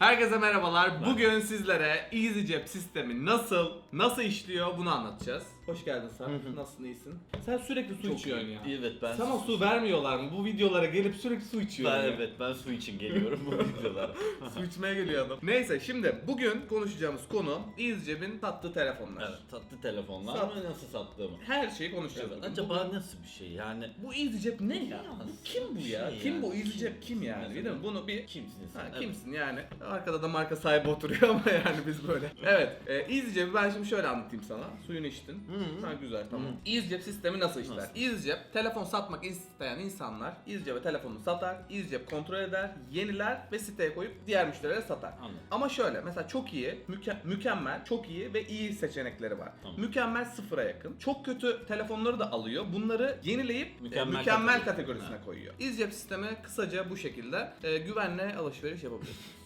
Herkese merhabalar. Bugün sizlere EasyCep sistemi nasıl nasıl işliyor bunu anlatacağız. Hoş geldin sen. Nasılsın iyisin? Sen sürekli su içiyorsun ya. Evet ben Sana su vermiyorlar mı? Bu videolara gelip sürekli su içiyor. ben ya. evet ben su için geliyorum bu videolara. su içmeye geliyor adam. Neyse şimdi bugün konuşacağımız konu EasyCep'in sattığı telefonlar. evet tatlı telefonlar Sat- ama nasıl sattığımı. Her şeyi konuşacağız. Evet, bugün. acaba nasıl bir şey yani? bu EasyCep ne ya? Bu kim bu ya? şey kim yani, bu EasyCep kim yani? Mesela. Değil mi? Bunu bir Kimsin sen? Ha, Evet. kimsin yani? Arkada da marka sahibi oturuyor ama yani biz böyle. Evet, e, EasyCep'i ben şimdi şöyle anlatayım sana. Suyunu içtin. Hı. Ha güzel tamam. EasyCep sistemi nasıl işler? Nasıl? EasyCep telefon satmak isteyen insanlar EasyCep'e telefonunu satar, EasyCep kontrol eder, yeniler ve siteye koyup diğer müşterilere satar. Anladım. Ama şöyle mesela çok iyi, müke- mükemmel, çok iyi ve iyi seçenekleri var. Tamam. Mükemmel sıfıra yakın. Çok kötü telefonları da alıyor. Bunları yenileyip mükemmel, Mükemmel mükemmel kategori- kategorisine Ha. koyuyor. EasyCep sistemi kısaca bu şekilde e, güvenle alışveriş yapabilirsiniz.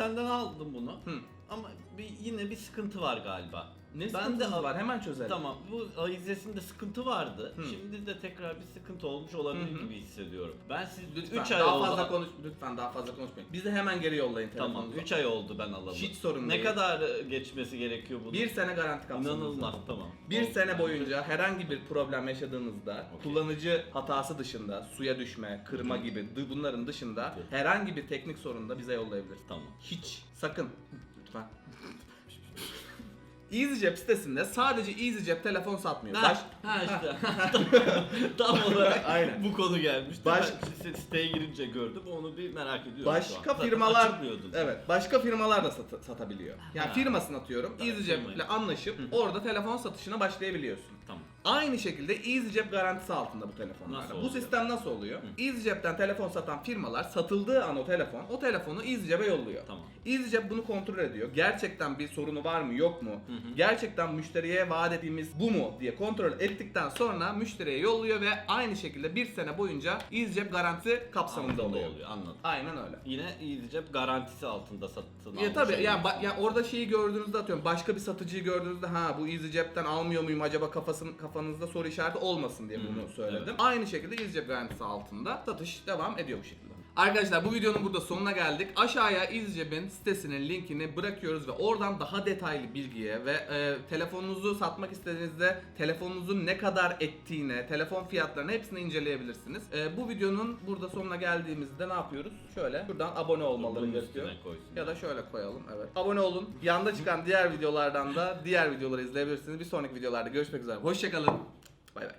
Senden aldım bunu. Hı. Ama bir, yine bir sıkıntı var galiba. Ne Ben de- var hemen çözelim. Tamam bu ayizesinde sıkıntı vardı. Hı. Şimdi de tekrar bir sıkıntı olmuş olabilir Hı hı. gibi hissediyorum. Ben siz Lütfen 3 ay daha oldu. fazla konuş lütfen daha fazla konuşmayın. Bize hemen geri yollayın Tamam telefonunuzu. 3 ay oldu ben alalı. Hiç sorun ne değil. kadar e, geçmesi gerekiyor bunun? Bir sene garanti kapsamında. İnanılmaz tamam. Bir Oldu sene bence. boyunca herhangi bir problem yaşadığınızda Okey. kullanıcı hatası dışında suya düşme, kırma Hı hı. gibi bunların dışında Okey. herhangi bir teknik sorunda bize yollayabilirsiniz. Tamam. Hiç sakın lütfen. EasyCep sitesinde sadece EasyCep telefon satmıyor. Ha, Baş, ha işte. Tam olarak Aynen. bu konu gelmişti. Baş- ben siteye girince gördüm onu bir merak ediyorum. Başka firmalar evet başka firmalar da sat- satabiliyor. Yani Ha. firmasını atıyorum. EasyCep ile anlaşıp Hı. orada telefon satışına başlayabiliyorsun. Tamam. Aynı şekilde EasyCep garantisi altında bu telefonlarda. Nasıl bu oluyor? sistem nasıl oluyor? Hı. EasyCep'ten telefon satan firmalar satıldığı an o telefon, o telefonu EasyCep'e yolluyor. Tamam. EasyCep bunu kontrol ediyor. Gerçekten bir sorunu var mı yok mu? Hı hı. Gerçekten müşteriye vaat ettiğimiz bu mu diye kontrol ettikten sonra müşteriye yolluyor ve aynı şekilde bir sene boyunca EasyCep garantisi kapsamında oluyor. oluyor. Anladım. Aynen öyle. Yine EasyCep garantisi altında satın Ya tabii yani, oluyorsun. ba- ya orada şeyi gördüğünüzde atıyorum başka bir satıcıyı gördüğünüzde ha bu EasyCep'ten almıyor muyum acaba kafasın kafanızda soru işareti olmasın diye bunu söyledim. Aynı şekilde EasyCep garantisi altında satış devam ediyor bu şekilde. Arkadaşlar bu videonun burada sonuna geldik. Aşağıya EasyCep'in sitesinin linkini bırakıyoruz ve oradan daha detaylı bilgiye ve e, telefonunuzu satmak istediğinizde telefonunuzun ne kadar ettiğine, telefon fiyatlarını hepsini inceleyebilirsiniz. E, bu videonun burada sonuna geldiğimizde ne yapıyoruz? Şöyle şuradan abone olmaları Bunun gerekiyor. üstüne. Ya da şöyle koyalım evet. Abone olun. Yanda çıkan diğer videolardan da diğer videoları izleyebilirsiniz. Bir sonraki videolarda görüşmek üzere. Hoşçakalın. Bay bay.